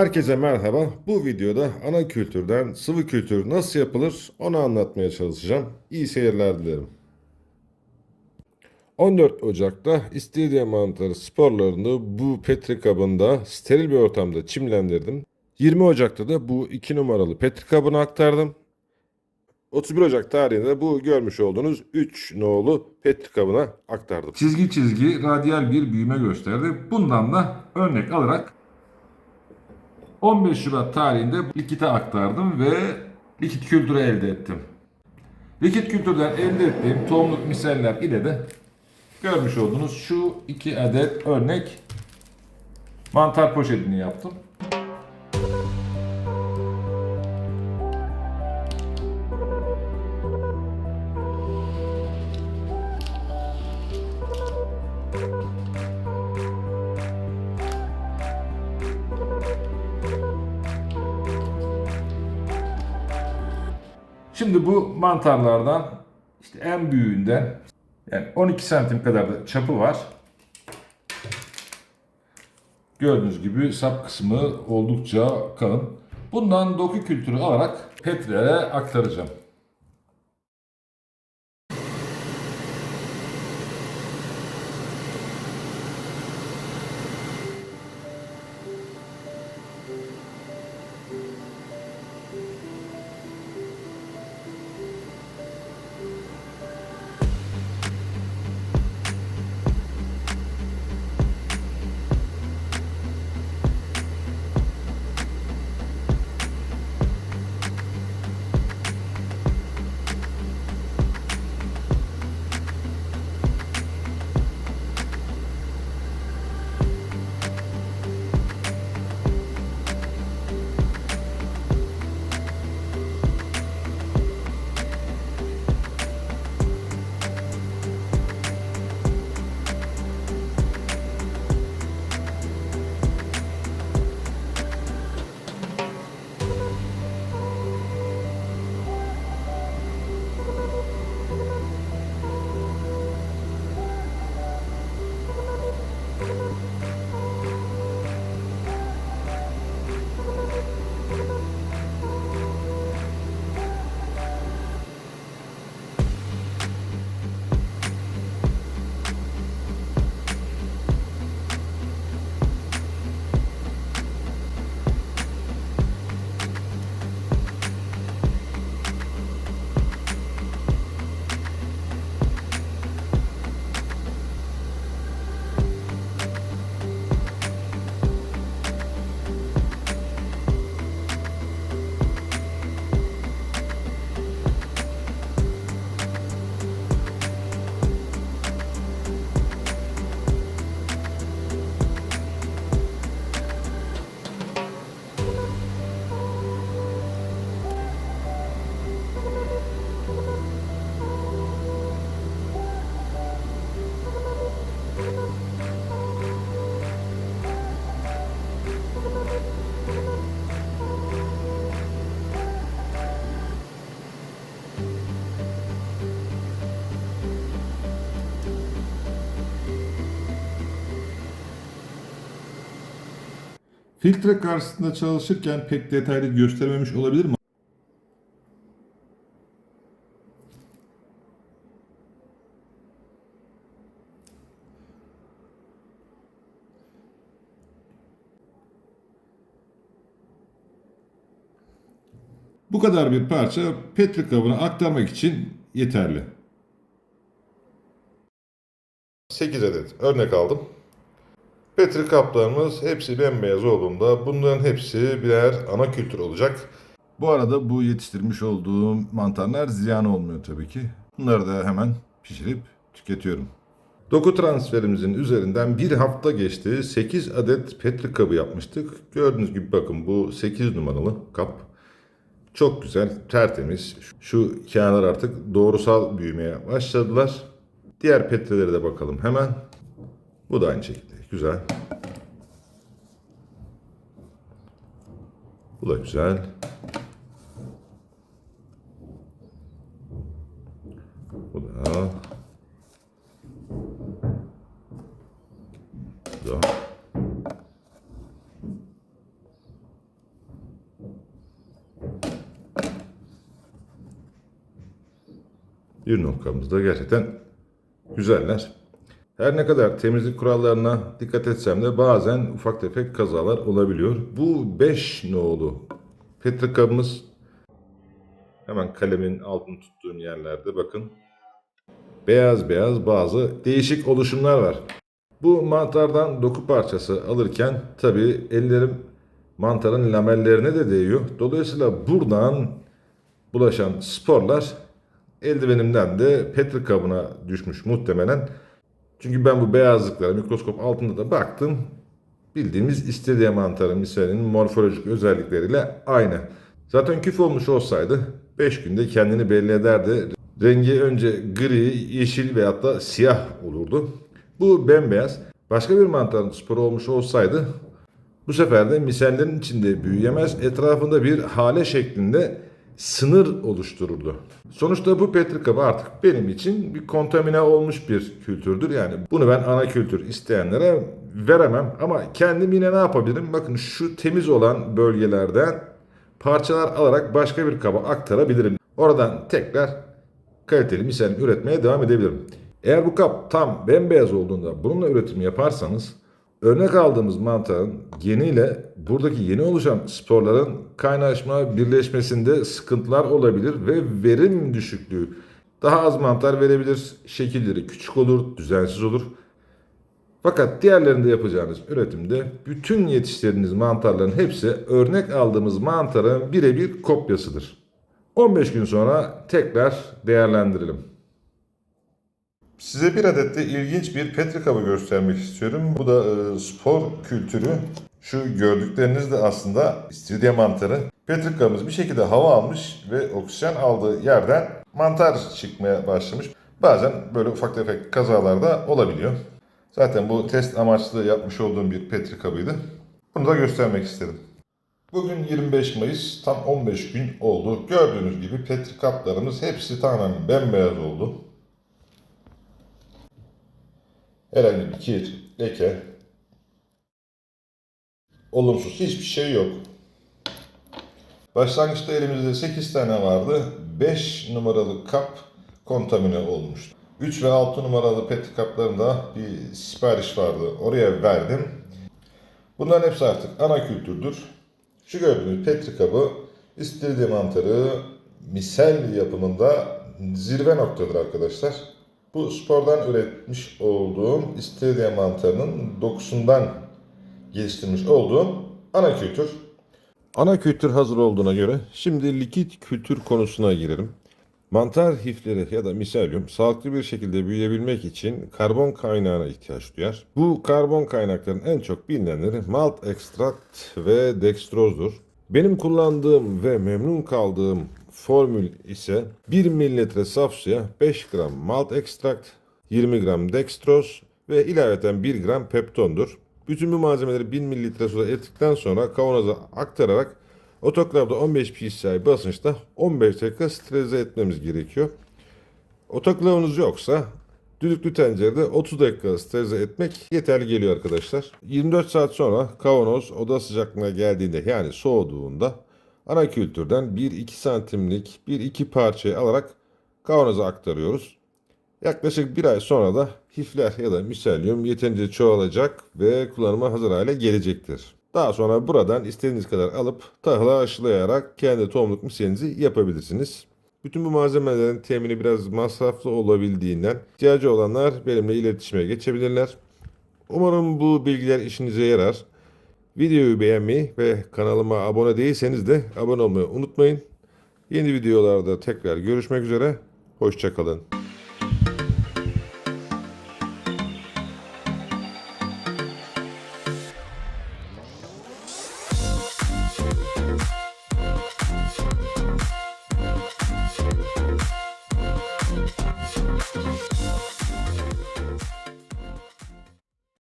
Herkese merhaba. Bu videoda ana kültürden sıvı kültür nasıl yapılır onu anlatmaya çalışacağım. İyi seyirler dilerim. 14 Ocak'ta istiridye mantarı sporlarını bu petri kabında steril bir ortamda çimlendirdim. 20 Ocak'ta da bu 2 numaralı petri kabına aktardım. 31 Ocak tarihinde bu görmüş olduğunuz 3 nolu petri kabına aktardım. Çizgi çizgi radyal bir büyüme gösterdi. Bundan da örnek alarak 15 Şubat tarihinde likite aktardım ve likit kültürü elde ettim. Likit kültürden elde ettiğim tohumluk misaller ile de görmüş olduğunuz şu iki adet örnek mantar poşetini yaptım. Şimdi bu mantarlardan işte en büyüğünden yani 12 santim kadar da çapı var. Gördüğünüz gibi sap kısmı oldukça kalın. Bundan doku kültürü alarak petreye aktaracağım. Filtre karşısında çalışırken pek detaylı göstermemiş olabilir mi? Bu kadar bir parça petri kabına aktarmak için yeterli. 8 adet örnek aldım. Petri kaplarımız hepsi bembeyaz olduğunda bunların hepsi birer ana kültür olacak. Bu arada bu yetiştirmiş olduğum mantarlar ziyan olmuyor tabii ki. Bunları da hemen pişirip tüketiyorum. Doku transferimizin üzerinden bir hafta geçti. 8 adet petri kabı yapmıştık. Gördüğünüz gibi bakın bu 8 numaralı kap. Çok güzel, tertemiz. Şu kenarlar artık doğrusal büyümeye başladılar. Diğer petrilere de bakalım hemen. Bu da aynı şekilde. Güzel. Bu da güzel. Bu da. Bu da. Bir noktamızda gerçekten güzeller. Her ne kadar temizlik kurallarına dikkat etsem de bazen ufak tefek kazalar olabiliyor. Bu 5 nolu Petri kabımız hemen kalemin altını tuttuğum yerlerde bakın. Beyaz beyaz bazı değişik oluşumlar var. Bu mantardan doku parçası alırken tabi ellerim mantarın lamellerine de değiyor. Dolayısıyla buradan bulaşan sporlar eldivenimden de petri kabına düşmüş muhtemelen. Çünkü ben bu beyazlıklara mikroskop altında da baktım. Bildiğimiz istiridye mantarı misalinin morfolojik özellikleriyle aynı. Zaten küf olmuş olsaydı 5 günde kendini belli ederdi. Rengi önce gri, yeşil veyahut da siyah olurdu. Bu bembeyaz. Başka bir mantarın sporu olmuş olsaydı bu sefer de misellerin içinde büyüyemez, etrafında bir hale şeklinde sınır oluştururdu. Sonuçta bu petri kabı artık benim için bir kontamine olmuş bir kültürdür. Yani bunu ben ana kültür isteyenlere veremem ama kendim yine ne yapabilirim? Bakın şu temiz olan bölgelerden parçalar alarak başka bir kaba aktarabilirim. Oradan tekrar kaliteli misal üretmeye devam edebilirim. Eğer bu kap tam bembeyaz olduğunda bununla üretim yaparsanız örnek aldığımız mantarın yeniyle buradaki yeni oluşan sporların kaynaşma birleşmesinde sıkıntılar olabilir ve verim düşüklüğü daha az mantar verebilir, şekilleri küçük olur, düzensiz olur. Fakat diğerlerinde yapacağınız üretimde bütün yetiştirdiğiniz mantarların hepsi örnek aldığımız mantarın birebir kopyasıdır. 15 gün sonra tekrar değerlendirelim. Size bir adet de ilginç bir petri kabı göstermek istiyorum. Bu da e, spor kültürü. Şu gördükleriniz de aslında istiridye mantarı. Petri kabımız bir şekilde hava almış ve oksijen aldığı yerden mantar çıkmaya başlamış. Bazen böyle ufak tefek kazalarda olabiliyor. Zaten bu test amaçlı yapmış olduğum bir petri kabıydı. Bunu da göstermek istedim. Bugün 25 Mayıs, tam 15 gün oldu. Gördüğünüz gibi petri kaplarımız hepsi tamamen bembeyaz oldu. Herhangi bir kir, leke, olumsuz hiçbir şey yok. Başlangıçta elimizde 8 tane vardı. 5 numaralı kap kontamine olmuştu. 3 ve 6 numaralı petri kaplarında bir sipariş vardı. Oraya verdim. Bunların hepsi artık ana kültürdür. Şu gördüğünüz petri kabı istiridye mantarı misel yapımında zirve noktadır arkadaşlar. Bu spordan üretmiş olduğum istiridye mantarının dokusundan geliştirmiş olduğum ana kültür. Ana kültür hazır olduğuna göre şimdi likit kültür konusuna girelim. Mantar hifleri ya da miselyum sağlıklı bir şekilde büyüyebilmek için karbon kaynağına ihtiyaç duyar. Bu karbon kaynakların en çok bilinenleri malt ekstrakt ve dekstrozdur. Benim kullandığım ve memnun kaldığım formül ise 1 mililitre saf suya 5 gram malt ekstrakt, 20 gram dextroz ve ilaveten 1 gram peptondur. Bütün bu malzemeleri 1000 mililitre suda erittikten sonra kavanoza aktararak otoklavda 15 psi basınçta 15 dakika sterilize etmemiz gerekiyor. Otoklavınız yoksa düdüklü tencerede 30 dakika sterilize etmek yeterli geliyor arkadaşlar. 24 saat sonra kavanoz oda sıcaklığına geldiğinde yani soğuduğunda ana kültürden 1-2 santimlik 1-2 parçayı alarak kavanoza aktarıyoruz. Yaklaşık bir ay sonra da hifler ya da miselyum yeterince çoğalacak ve kullanıma hazır hale gelecektir. Daha sonra buradan istediğiniz kadar alıp tahıla aşılayarak kendi tohumluk misyenizi yapabilirsiniz. Bütün bu malzemelerin temini biraz masraflı olabildiğinden ihtiyacı olanlar benimle iletişime geçebilirler. Umarım bu bilgiler işinize yarar. Videoyu beğenmeyi ve kanalıma abone değilseniz de abone olmayı unutmayın. Yeni videolarda tekrar görüşmek üzere. Hoşçakalın.